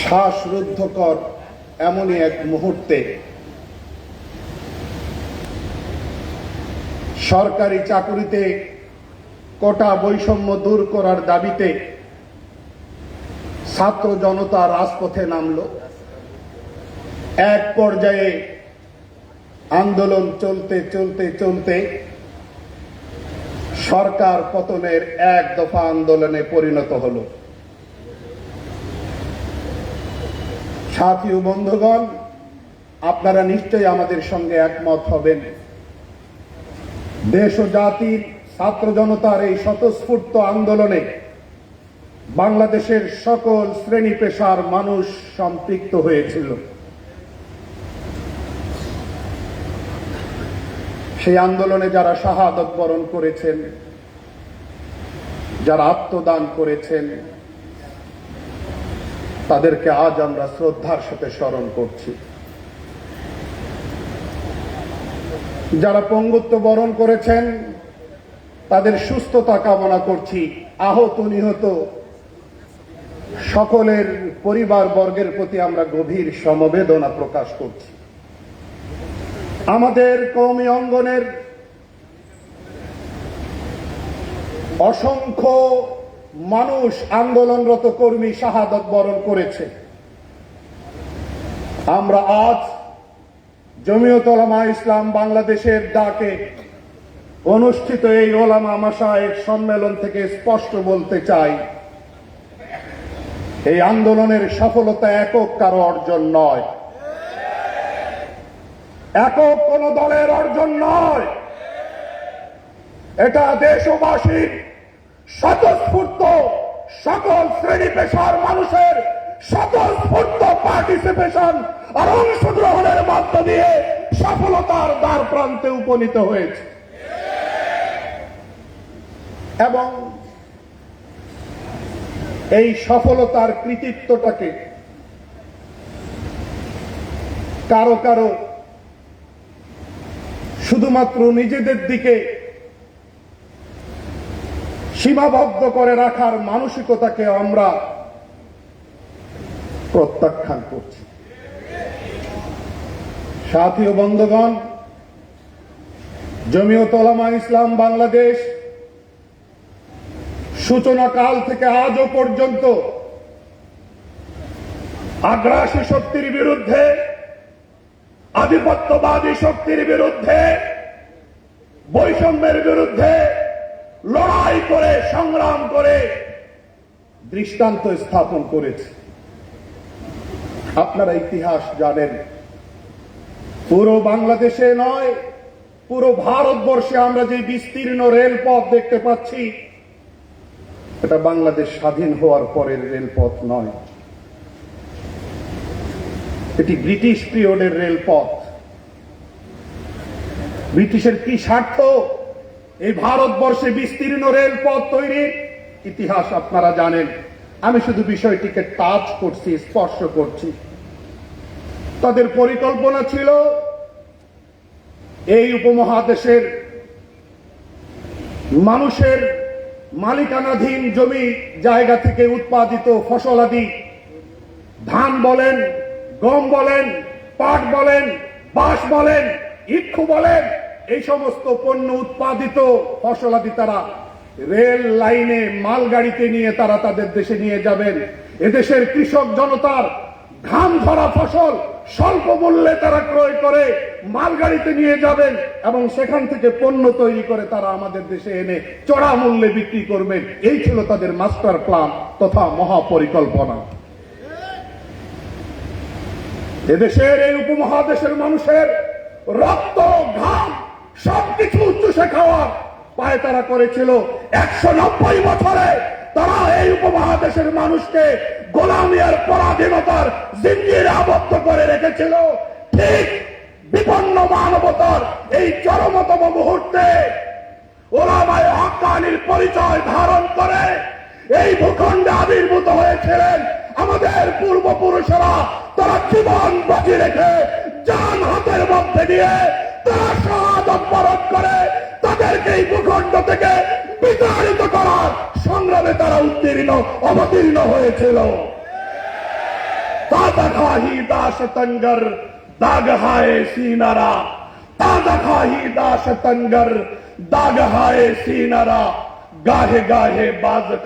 শ্বাসরুদ্ধকর এমনই এক মুহূর্তে সরকারি চাকুরিতে কোটা বৈষম্য দূর করার দাবিতে ছাত্র জনতা রাজপথে নামল। এক পর্যায়ে আন্দোলন চলতে চলতে চলতে সরকার পতনের এক দফা আন্দোলনে পরিণত হলো। সাথী ও বন্ধুগণ, আপনারা নিশ্চয়ই আমাদের সঙ্গে একমত হবেন। দেশ ও জাতির ছাত্র জনতার এই স্বতঃস্ফূর্ত আন্দোলনে বাংলাদেশের সকল শ্রেণি পেশার মানুষ সম্পৃক্ত হয়েছিল। সেই আন্দোলনে যারা শাহাদত বরণ করেছেন, যারা আত্মদান করেছেন তাদেরকে আজ আমরা শ্রদ্ধার সাথে স্মরণ করছি। যারা পঙ্গুত্ব বরণ করেছেন, তাদের সুস্থতা কামনা করছি। আহত, নিহত সকলের পরিবার বর্গের প্রতি আমরা গভীর সমবেদনা প্রকাশ করছি। আমাদের কৌমি অঙ্গনের অসংখ্য মানুষ আন্দোলনরত কর্মী শাহাদত বরণ করেছে। আমরা আজ জমিয়ত ওলামা ইসলাম বাংলাদেশের ডাকে অনুষ্ঠিত এই ওলামা মাসায়ের সম্মেলন থেকে স্পষ্ট বলতে চাই, এই আন্দোলনের সফলতা একক কারও অর্জন নয়। একক কোন দলের অর্জন নয়। এটা দেশবাসীর স্বতঃস্ফূর্ত সকল শ্রেণি পেশার মানুষের স্বতঃস্ফূর্ত পার্টিসিপেশন আর অংশগ্রহণের মধ্য দিয়ে সফলতার দ্বার প্রান্তে উপনীত হয়েছে। এবং এই সফলতার কৃতিত্বটাকে কারও কারও শুধুমাত্র নিজেদের দিকে সীমাবদ্ধ করে রাখার মানসিকতাকে আমরা প্রত্যাখ্যান করছি। সাথী ও বন্ধুগণ জমিয়ত ওলামা ইসলাম বাংলাদেশ সূচনা কাল থেকে আজও পর্যন্ত আগ্রাসী শক্তির বিরুদ্ধে, আধিপত্যবাদী শক্তির বিরুদ্ধে, বৈষম্যের বিরুদ্ধে লড়াই করে, সংগ্রাম করে দৃষ্টান্ত স্থাপন করেছে। আপনারা ইতিহাস জানেন, পুরো বাংলাদেশে নয়, পুরো ভারতবর্ষে আমরা যে বিস্তীর্ণ রেলপথ দেখতে পাচ্ছি, এটা বাংলাদেশ স্বাধীন হওয়ার পরের রেলপথ নয়। এটি ব্রিটিশ পিরিয়ডের রেলপথ। ব্রিটিশের কি স্বার্থ? এই ভারতবর্ষে বিস্তীর্ণ রেলপথ তৈরির ইতিহাস আপনারা জানেন। আমি শুধু বিষয়টিকে টাচ করছি, স্পর্শ করছি। তাদের পরিকল্পনা ছিল এই উপমহাদেশের মানুষের মালিকানাধীন জমি জায়গা থেকে উৎপাদিত ফসলাদি ধান বলেন, গম বলেন, পাট বলেন, বাঁশ বলেন, ইক্ষু বলেন এই সমস্ত পণ্য উৎপাদিত ফসলাদি তারা রেল লাইনে মালগাড়িতে নিয়ে তারা তাদের দেশে নিয়ে যাবেন। এদেশের কৃষক জনতার ঘাম ধরা ফসল স্বল্প মূল্যে তারা ক্রয় করে মালগাড়িতে নিয়ে যাবেন এবং সেখান থেকে পণ্য তৈরি করে তারা আমাদের দেশে এনে চড়া মূল্যে বিক্রি করবেন। এই ছিল তাদের মাস্টার প্ল্যান তথা মহাপরিকল্পনা। এদেশের এই উপমহাদেশের মানুষের রক্ত, ঘাম সবকিছু চুষে খাওয়ার পায়ে তারা করেছিল। একশো নব্বই বছরে তারা এই উপমহাদেশের মানুষকে গোলামি আর পরাধীনতার জিঞ্জির আবদ্ধ করে রেখেছিল। ঠিক বিপন্ন মানবতার এই চরমতম মুহূর্তে ওলামায় হকানির পরিচয় ধারণ করে এই ভূখণ্ডে আবির্ভূত হয়েছিলেন আমাদের পূর্বপুরুষেরা। তারা জীবন বাজি রেখে যান হাতের মধ্যে দিয়ে তারা শাহাদ করে তাদেরকে এই ভূখণ্ড থেকে বিতাড়িত করার সংগ্রামে তারা উত্তীর্ণ, অবতীর্ণ হয়েছিল। দাস তঙ্গর দাগ তঙ্গর দাগ সিনারা।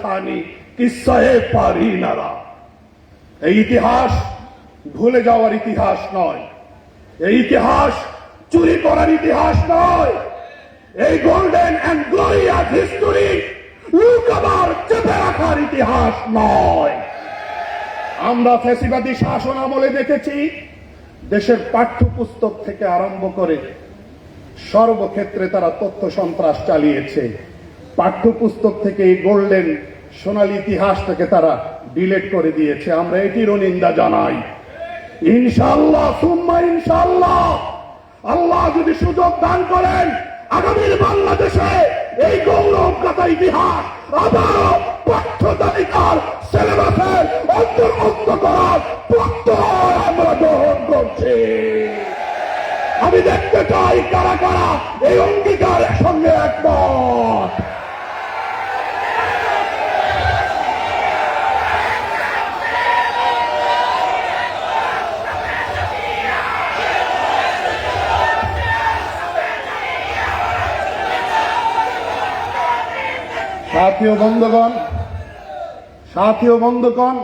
খানি নারা। এই ইতিহাস ভুলে যাওয়ার ইতিহাস নয়। এই ইতিহাস চুরি করার ইতিহাস নয়। এই গোল্ডেন অ্যান্ড গ্লোরিয়াস হিস্টোরি লুকাবার চেপে রাখার ইতিহাস নয়। আমরা ফ্যাসিবাদী শাসন আমলে দেখেছি, দেশের পাঠ্যপুস্তক থেকে আরম্ভ করে সর্বক্ষেত্রে তারা তথ্য সন্ত্রাস চালিয়েছে। পাঠ্যপুস্তক থেকে এই গোল্ডেন সোনালী ইতিহাসটাকে তারা ডিলেট করে দিয়েছে। আমরা এটিরও নিন্দা জানাই। ইনশাল্লাহ সুম্মা ইনশাল্লাহ আল্লাহ যদি সুযোগ দান করেন, আগামীর বাংলাদেশে এই গৌরব কথা ইতিহাস আবারও পাঠ্য তালিকার সিলেবাসের অন্তর্ভুক্ত করার প্রত্যয় আমরা গ্রহণ করছি। আমি দেখতে চাই কারা কারা এই অঙ্গীকারের সঙ্গে একমত। সাথী ও বন্ধুগণ সাথী ও বন্ধুগণ,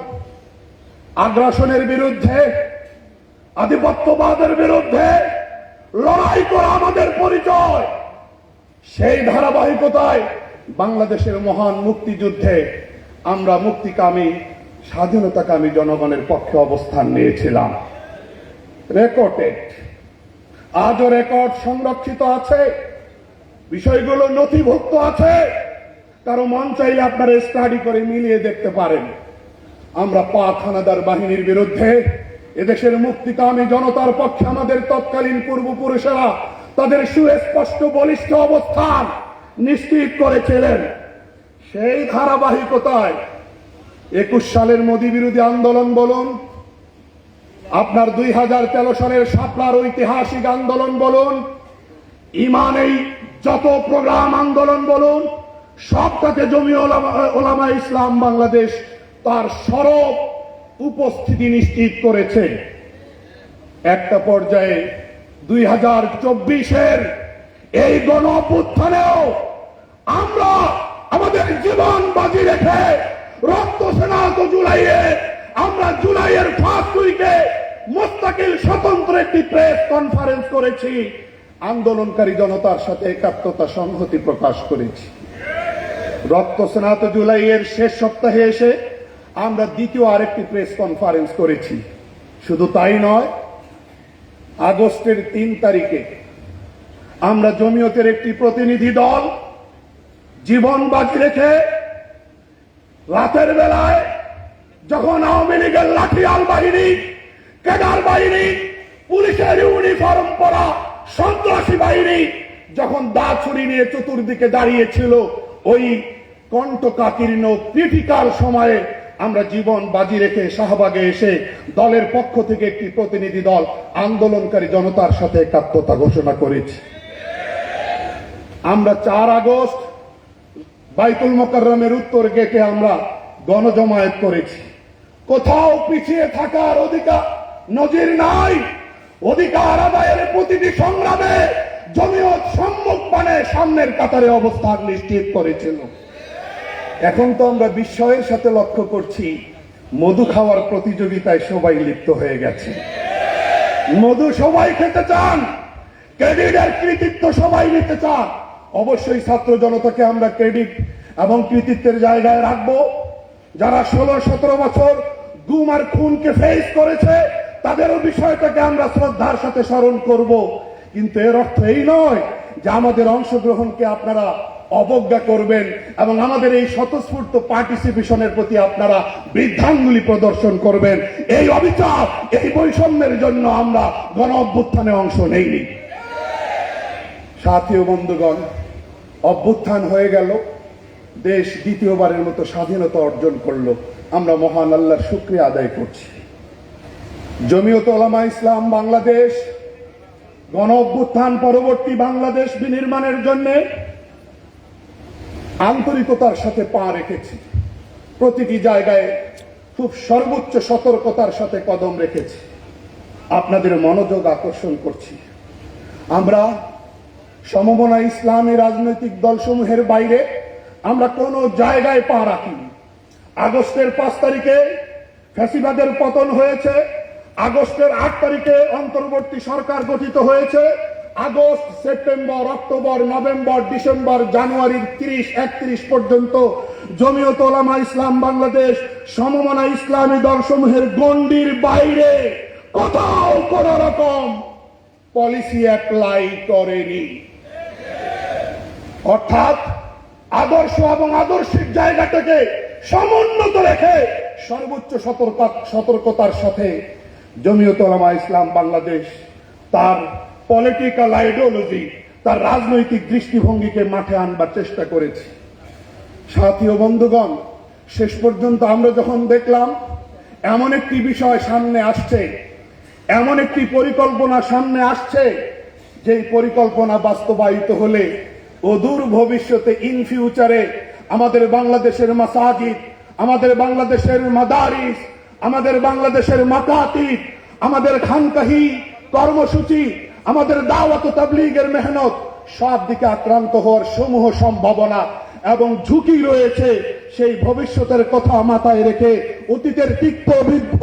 আগ্রাসনের বিরুদ্ধে, আধিপত্যবাদের বিরুদ্ধে লড়াই করা আমাদের পরিচয়। সেই ধারাবাহিকতায় বাংলাদেশের মহান মুক্তিযুদ্ধে আমরা মুক্তিকামী, স্বাধীনতাকামী জনগণের পক্ষে অবস্থান নিয়েছিলাম। রেকর্ডেড আজও রেকর্ড সংরক্ষিত আছে, বিষয়গুলো নথিভুক্ত আছে। কারও মন চাইলে আপনারা স্টাডি করে মিলিয়ে দেখতে পারেন। আমরা পাক হানাদার বাহিনীর বিরুদ্ধে, এদেশের মুক্তিকামী জনতার পক্ষে আমাদের তৎকালীন পূর্বপুরুষেরা তাদের সুস্পষ্ট বলিষ্ঠ অবস্থান নিশ্চিত করেছিলেন। সেই ধারাবাহিকতায় একুশ সালের মোদী বিরোধী আন্দোলন বলুন, আপনার দুই হাজার তেরো সালের শাপলার ঐতিহাসিক আন্দোলন বলুন ইমান এই যত প্রোগ্রাম আন্দোলন বলুন সবটাতে জমি ওলামা ইসলাম বাংলাদেশ তার সরব উপস্থিতি নিশ্চিত করেছে। একটা পর্যায়ে দুই হাজার চব্বিশের এই গণ আমরা আমাদের জীবন বাজি রেখে রক্ত সেনাত জুলাইয়ে আমরা জুলাইয়ের ফার্স্ট উইকে মোস্তাকিল স্বতন্ত্র একটি প্রেস কনফারেন্স করেছি, আন্দোলনকারী জনতার সাথে একাত্মতা সংহতি প্রকাশ করেছি। রক্ত সেনাত জুলাইয়ের শেষ সপ্তাহে এসে আমরা দ্বিতীয় আরেকটি প্রেস কনফারেন্স করেছি। শুধু তাই নয়, আগস্টের তিন তারিখে আমরা জমিয়তের একটি প্রতিনিধি দল জীবন বাজি রেখে রাতের বেলায় যখন আওয়ামী লীগের লাঠিয়াল বাহিনী, কেডার বাহিনী, পুলিশের ইউনিফর্ম পরা সন্ত্রাসী বাহিনী যখন দা ছুরি নিয়ে চতুর্দিকে দাঁড়িয়েছিল, ওই কণ্ঠকাকীর্ণ ক্রিটিক্যাল সময়ে আমরা জীবন বাজি রেখে শাহবাগে এসে দলের পক্ষ থেকে একটি প্রতিনিধি দল আন্দোলনকারী জনতার সাথে একাত্মতা ঘোষণা করেছি। আমরা চার আগস্ট বাইতুল মোকাররমের উত্তর গেটে আমরা গণজমায়েত করেছি। কোথাও পিছিয়ে থাকার অধিকার নজির নাই। অধিকার আদায়ের প্রতিটি সংগ্রামে জমিয়ত সম্মুখ পানে সামনের কাতারে অবস্থান নিশ্চিত করেছিল। এখন তো আমরা বিস্ময়ের সাথে লক্ষ্য করছি, মধু খাওয়ার প্রতিযোগিতায় সবাই লিপ্ত হয়ে গেছে। মধু সবাই খেতে চান ক্রেডিট আর কৃতিত্ব সবাই নিতে চান। অবশ্যই ছাত্র জনতাকে আমরা ক্রেডিট এবং কৃতিত্বের জায়গায় রাখব। যারা ষোলো, সতেরো বছর গুম আর খুনকে ফেস করেছে, তাদেরও বিষয়টাকে আমরা শ্রদ্ধার সাথে স্মরণ করব। কিন্তু এর অর্থ এই নয় যে আমাদের অংশগ্রহণকে আপনারা অবজ্ঞা করবেন এবং আমাদের এই স্বতঃস্ফূর্ত পার্টিসিপেশনের প্রতি আপনারা বৃদ্ধাঙ্গুলি প্রদর্শন করবেন। এই অবিচার, এই বৈষম্যের জন্য আমরা গণ অভ্যুত্থানে অংশ নেইনি। সাথী বন্ধুগণ, অভ্যুত্থান হয়ে গেল। দেশ দ্বিতীয়বারের মতো স্বাধীনতা অর্জন করল। আমরা মহান আল্লাহর শুক্রিয়া আদায় করছি। জমিয়ত ওলামা ইসলাম, বাংলাদেশ, গণ অভ্যুত্থান পরবর্তী বাংলাদেশ বিনির্মাণের জন্য আন্তরিকতার সাথে পা রেখেছি। প্রতিটি জায়গায় খুব সর্বোচ্চ সতর্কতার সাথে কদম রেখেছি। আপনাদের মনোযোগ আকর্ষণ করছি। আমরা সমমনা ইসলামী রাজনৈতিক দলসমূহের বাইরে আমরা কোনো জায়গায় পা রাখিনি। আগস্টের পাঁচ তারিখে ফ্যাসিবাদের পতন হয়েছে। আগস্টের আট তারিখে অন্তর্বর্তী সরকার গঠিত হয়েছে। August, September, October, November, December, জানুয়ারির তিরিশ, একত্রিশ পর্যন্ত জমিয়ত ওলামা ইসলাম বাংলাদেশ সমমনা ইসলামী দলসমূহের গণ্ডির বাইরে কোথাও কোন রকম পলিসি অ্যাপ্লাই করেনি। অর্থাৎ আদর্শ এবং আদর্শিক জায়গাটাকে সমুন্নত রেখে সর্বোচ্চ সতর্ক সতর্কতার সাথে জমিয়ত ওলামা ইসলাম বাংলাদেশ তার পলিটিক্যাল আইডিওলজি তার রাজনৈতিক দৃষ্টিভঙ্গিকে মাঠে আনবার চেষ্টা করেছে। সাথী ও বন্ধুগণ, শেষ পর্যন্ত আমরা যখন দেখলাম, এমন একটি বিষয় সামনে আসছে, এমন একটি পরিকল্পনা সামনে আসছে, যেই পরিকল্পনা বাস্তবায়িত হলে অদূর ভবিষ্যতে ইন ফিউচারে আমাদের বাংলাদেশের মাসাজিদ, আমাদের বাংলাদেশের মাদারিস, আমাদের বাংলাদেশের মাকাতিব আমাদের খানকাহি কর্মসূচি আমাদের দাওয়াত তাবলিগের মেহনত সব দিকে আক্রান্ত হওয়ার সমূহ সম্ভাবনা এবং ঝুঁকি রয়েছে সেই ভবিষ্যতের কথা মাথায় রেখে অতীতের তিক্ত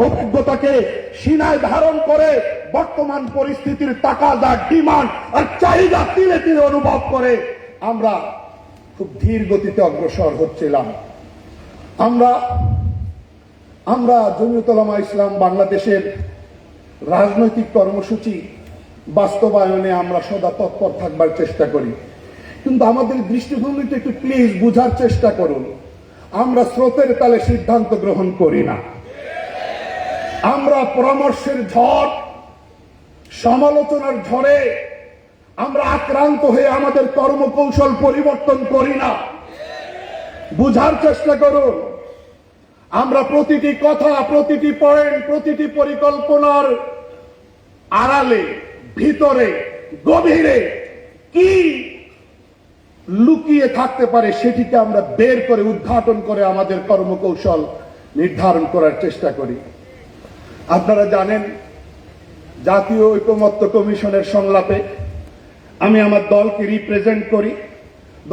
অভিজ্ঞতাকে সিনায় ধারণ করে বর্তমান পরিস্থিতির তাকাদা, ডিমান্ড আর চাহিদা তিলে তিলে অনুভব করে আমরা খুব ধীর গতিতে অগ্রসর হচ্ছিলাম। আমরা আমরা জমিয়তলামা ইসলাম বাংলাদেশের রাজনৈতিক কর্মসূচি বাস্তবায়নে আমরা সদা তৎপর থাকবার চেষ্টা করি। কিন্তু আমাদের দৃষ্টিভঙ্গিটা একটু প্লিজ বুঝার চেষ্টা করুন। আমরা স্রোতের তালে সিদ্ধান্ত গ্রহণ করি না। আমরা পরামর্শের ঝড়, সমালোচনার ঝড়ে আমরা আক্রান্ত হয়ে আমাদের কর্মকৌশল পরিবর্তন করি না। বুঝার চেষ্টা করুন। আমরা প্রতিটি কথা, প্রতিটি পয়েন্ট প্রতিটি পরিকল্পনার আড়ালে ভিতরে, গভীরে কি লুকিয়ে থাকতে পারে সেটিকে আমরা বের করে উদ্ঘাটন করে আমাদের কর্মকৌশল নির্ধারণ করার চেষ্টা করি। আপনারা জানেন, জাতীয় ঐকমত্য কমিশনের সংলাপে আমি আমার দলকে রিপ্রেজেন্ট করি।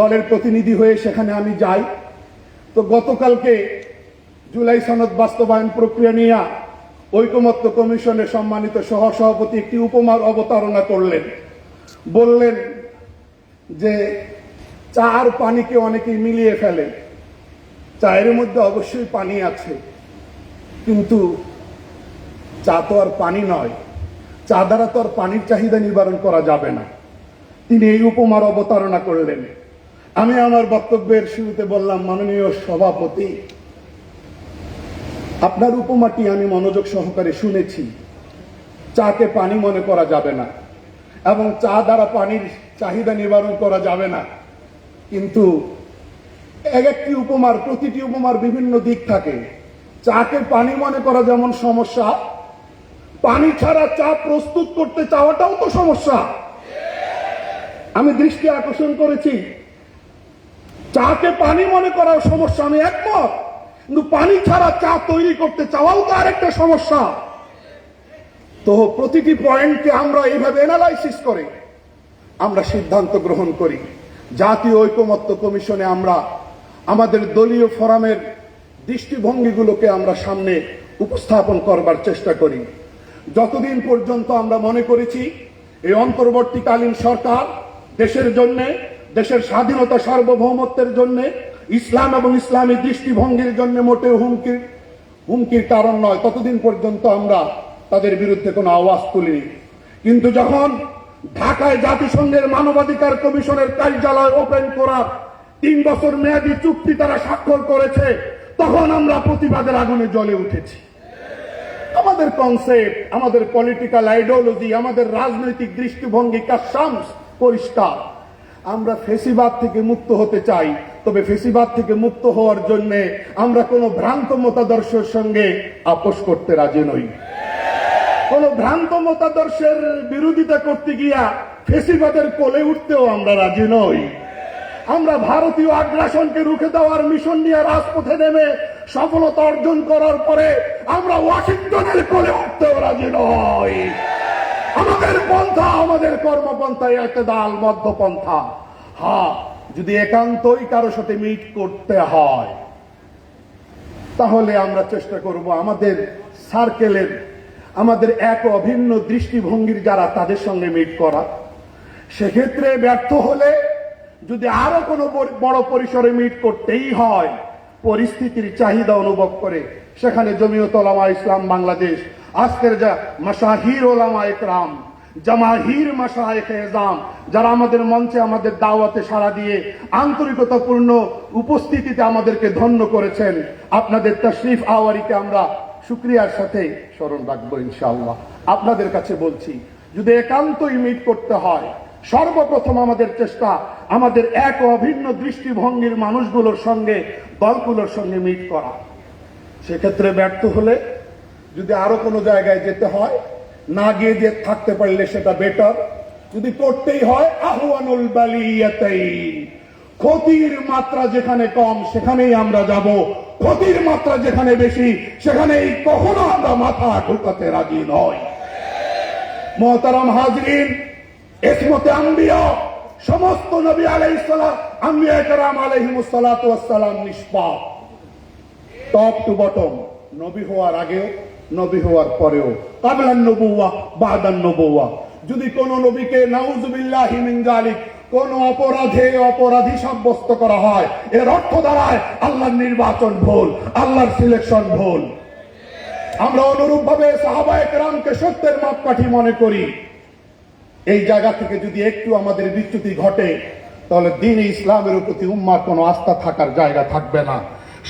দলের প্রতিনিধি হয়ে সেখানে আমি যাই। তো গতকালকে জুলাই সনদ বাস্তবায়ন প্রক্রিয়া নিয়ে ঐকমত্য কমিশনের সম্মানিত সহসভাপতি একটি উপমার অবতারণা করলেন। বললেন যে চা আর পানিকে অনেকেই মিলিয়ে ফেলে। চায়ের মধ্যে অবশ্যই পানি আছে। কিন্তু চা তো আর পানি নয়। চা দ্বারা তো আর পানির চাহিদা নিবারণ করা যাবে না। তিনি এই উপমার অবতারণা করলেন। আমি আমার বক্তব্যের শুরুতে বললাম, মাননীয় সভাপতি আপনার উপমাটি আমি মনোযোগ সহকারে শুনেছি। চাকে পানি মনে করা যাবে না এবং চা দ্বারা পানির চাহিদা নিবারণ করা যাবে না। কিন্তু এক একটি উপমার, প্রতিটি উপমার বিভিন্ন দিক থাকে। চাকে পানি মনে করা যেমন সমস্যা, পানি ছাড়া চা প্রস্তুত করতে চাওয়াটাও তো সমস্যা। আমি দৃষ্টি আকর্ষণ করেছি, চাকে পানি মনে করার সমস্যা, আমি একমত। কিন্তু পানি ছাড়া চা তৈরি করতে চাওয়াও তো আরেকটা সমস্যা। তো প্রতিটি পয়েন্টকে আমরা এইভাবে এনালাইসিস করে আমরা সিদ্ধান্ত গ্রহণ করি। জাতীয় ঐকমত্য কমিশনে আমরা, আমাদের দলীয় ফোরামের দৃষ্টিভঙ্গিগুলোকে আমরা সামনে উপস্থাপন করবার চেষ্টা করি। যতদিন পর্যন্ত আমরা মনে করেছি এই অন্তর্বর্তীকালীন সরকার দেশের জন্যে, দেশের স্বাধীনতা সার্বভৌমত্বের জন্য ইসলাম এবং ইসলামী দৃষ্টিভঙ্গির জন্য মোটেও হুমকির হুমকির কারণ নয়। ততদিন পর্যন্ত আমরা তাদের বিরুদ্ধে কোনো আওয়াজ তুলিনি। কিন্তু যখন ঢাকায় জাতিসংঘের মানবাধিকার কমিশনের কার্যালয় ওপেন করার তিন বছর মেয়াদী চুক্তি তারা স্বাক্ষর করেছে, তখন আমরা প্রতিবাদের আগুনে জ্বলে উঠেছি। আমাদের কনসেপ্ট আমাদের পলিটিক্যাল আইডিওলজি আমাদের রাজনৈতিক দৃষ্টিভঙ্গি কাশামস পরিষ্কার। আমরা ফেসিবাদ থেকে মুক্ত হতে চাই। তবে ফেসিবাদ থেকে মুক্ত হওয়ার জন্য আমরা কোনো ভ্রান্ত মতাদর্শের সঙ্গে আপোষ করতে রাজি নই। কোন ভ্রান্ত মতাদর্শের বিরোধিতা করতে গিয়া ফেসিবাদের কোলে উঠতেও আমরা রাজি নই। আমরা ভারতীয় আগ্রাসনকে রুখে দেওয়ার মিশন নিয়ে রাজপথে নেমে সফলতা অর্জন করার পরে আমরা ওয়াশিংটনের কোলে উঠতেও রাজি নই। আমাদের পন্থা, আমাদের কর্মপন্থা এতেদাল মধ্যপন্থা। হ্যাঁ যদি একান্তই কারও সাথে মিট করতে হয়, তাহলে আমরা চেষ্টা করব আমাদের সার্কেলের আমাদের এক অভিন্ন দৃষ্টিভঙ্গির যারা তাদের সঙ্গে মিট করা। সেক্ষেত্রে ব্যর্থ হলে যদি আরও কোনো বড়- পরিসরে মিট করতেই হয়, পরিস্থিতির চাহিদা অনুভব করে, সেখানে জমিয়ত ওলামা ইসলাম বাংলাদেশ, আজকের যা মাসাহির ওলামা একরাম জামাহির এজাম, যারা আমাদের মঞ্চে আমাদের দাওয়াতে সাড়া দিয়ে আন্তরিকতাপূর্ণ উপস্থিতিতে আমাদেরকে ধন্য করেছেন, আপনাদের তশরিফ আওয়ারিকে আমরা শুক্রিয়ার সাথে স্মরণ রাখব ইনশাআল্লাহ। আপনাদের কাছে বলছি, যদি একান্তই মিট করতে হয়, সর্বপ্রথম আমাদের চেষ্টা আমাদের এক অভিন্ন দৃষ্টিভঙ্গির মানুষগুলোর সঙ্গে, দলগুলোর সঙ্গে মিট করা। সেক্ষেত্রে ব্যর্থ হলে যদি আরও কোনো জায়গায় যেতে হয় না গিয়ে যে থাকতে পারলে সেটা বেটার যদি করতেই হয় আহ্বানুল বালিয়াতাইন। ক্ষতির মাত্রা যেখানে কম, সেখানেই আমরা যাব। ক্ষতির মাত্রা যেখানে বেশি, সেখানেই কখনো আমরা মাথা ঢুকাতে রাজি নয় মহতারাম হাজরিন এসমতে আম্বিয়া, সমস্ত নবী আলাইসালাম আম্বিয়া কারাম আলাইহিমুসালাম নিষ্পাপ। টপ টু বটম নবী হওয়ার আগেও নবী হওয়ার পরেও। কাবলান নবুয়া বাদান নবুয়া যদি কোন নবীকে, নাউজুবিল্লাহি মিন জালিক কোন অপরাধে অপরাধী সাব্যস্ত করা হয়, এর অর্থ দাঁড়ায় আল্লাহর নির্বাচন ভুল, আল্লাহর সিলেকশন ভুল। আমরা অনুরূপ ভাবে সাহাবায়ে কেরামকে সত্যের মাপকাঠি মনে করি। এই জায়গা থেকে যদি একটু আমাদের বিচ্যুতি ঘটে, তাহলে দিন ইসলামের প্রতি উম্মার কোনো আস্থা থাকার জায়গা থাকবে না।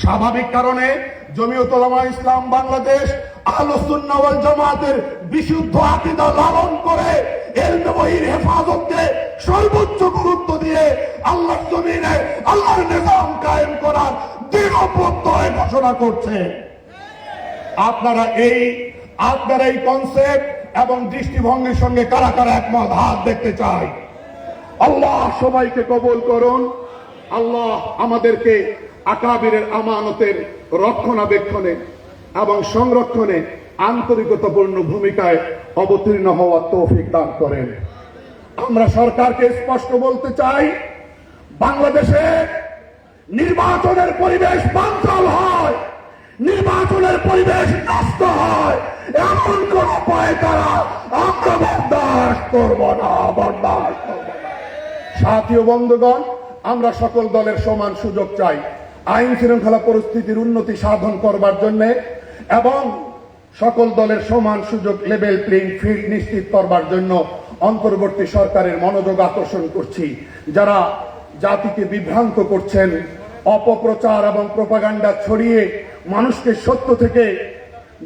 স্বাভাবিক কারণে জমিয়ত ওলামা ইসলাম বাংলাদেশ আহলুসুন্নাহ ওয়াল জামাতের বিশুদ্ধ আকীদা লালন করে এলমে বহির হেফাজতকে সর্বোচ্চ গুরুত্ব দিয়ে আল্লাহর জমিনে আল্লাহর নিজাম কায়েম করার দৃঢ় প্রত্যয় ঘোষণা করছে। আপনারা এই আপনারা এই কনসেপ্ট এবং দৃষ্টিভঙ্গির সঙ্গে কারা কারা একমত, হাত দেখতে চাই। আল্লাহ সবাইকে কবল করুন। আল্লাহ আমাদেরকে আকাবিরের আমানতের রক্ষণাবেক্ষণে এবং সংরক্ষণে আন্তরিকতাপূর্ণ ভূমিকায় অবতীর্ণ হওয়ার তৌফিক দান করেন। আমরা সরকারকে স্পষ্ট বলতে চাই, বাংলাদেশে নির্বাচনের পরিবেশ বাঞ্চাল হয়, নির্বাচনের পরিবেশ নষ্ট হয়, এমন কোন উপায় তারা আমরা বরদাস্ত করব না, বরদাস্ত করব না। সাথীয় বন্ধুগণ, আমরা সকল দলের সমান সুযোগ চাই। আইন শৃঙ্খলা পরিস্থিতির উন্নতি সাধন করবার জন্য এবং সকল দলের সমান সুযোগ লেভেল প্লেইং ফিল্ড নিশ্চিত করবার জন্য অন্তর্বর্তী সরকারের মনোযোগ আকর্ষণ করছি। যারা জাতিকে বিভ্রান্ত করছেন, অপপ্রচার এবং প্রপাগান্ডা ছড়িয়ে মানুষকে সত্য থেকে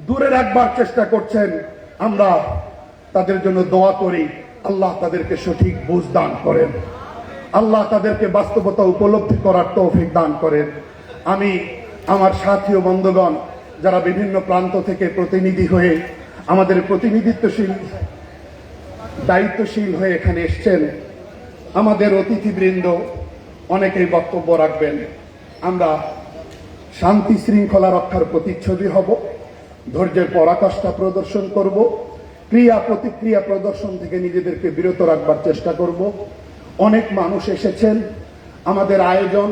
দূরে রাখবার চেষ্টা করছেন, আমরা তাদের জন্য দোয়া করি। আল্লাহ তাদেরকে সঠিক বুঝ দান করেন। আল্লাহ তাদেরকে বাস্তবতা উপলব্ধি করার তৌফিক দান করেন। আমি আমার সাথী ও বন্ধুগণ, যারা বিভিন্ন প্রান্ত থেকে প্রতিনিধি হয়ে আমাদের প্রতিনিধিত্বশীল, দায়িত্বশীল হয়ে এখানে এসছেন, আমাদের অতিথিবৃন্দ অনেকেই বক্তব্য রাখবেন। আমরা শান্তি শৃঙ্খলা রক্ষার প্রতিচ্ছবি হব, ধৈর্যের পরাকাষ্ঠা প্রদর্শন করব, ক্রিয়া প্রতিক্রিয়া প্রদর্শন থেকে নিজেদেরকে বিরত রাখবার চেষ্টা করব। অনেক মানুষ এসেছেন, আমাদের আয়োজন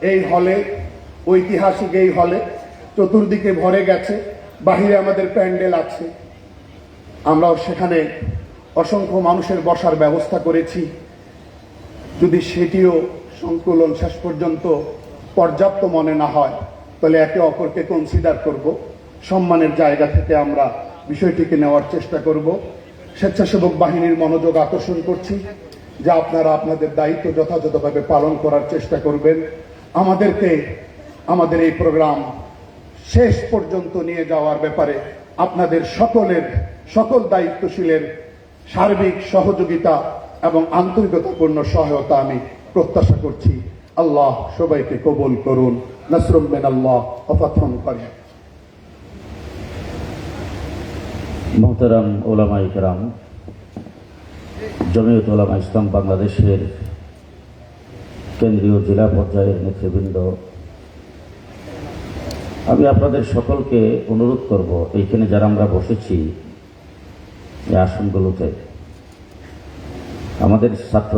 এই হলে ঐতিহাসিক এই হলে চতুর্দিকে ভরে গেছে, বাহিরে আমাদের প্যান্ডেল আছে। আমরাও সেখানে অসংখ্য মানুষের বসার ব্যবস্থা করেছি। যদি সেটিও সংকুলন শেষ পর্যন্ত পর্যাপ্ত মনে না হয়, তাহলে একে অপরকে কনসিডার করব। সম্মানের জায়গা থেকে আমরা বিষয়টিকে নেওয়ার চেষ্টা করব। স্বেচ্ছাসেবক বাহিনীর মনোযোগ আকর্ষণ করছি, যে আপনারা আপনাদের দায়িত্ব যথাযথভাবে পালন করার চেষ্টা করবেন। আমাদেরকে আমাদের এই প্রোগ্রাম শেষ পর্যন্ত নিয়ে যাওয়ার ব্যাপারে আপনাদের সকলের, সকল দায়িত্বশীলের সার্বিক সহযোগিতা এবং আন্তরিকতাপূর্ণ সহায়তা আমি প্রত্যাশা করছি। আল্লাহ সবাইকে কবুল করুন। নসরুম বিন আল্লাহ অফাথন করে মোহতারাম ওলামা ইকরাম জমিয়ত ওলামা ইসলাম বাংলাদেশের কেন্দ্রীয় জেলা পর্যায়ের নেতৃবৃন্দ আমি আপনাদের সকলকে অনুরোধ করব এইখানে যারা আমরা বসেছি এই আসনগুলোতে। আমাদের ছাত্র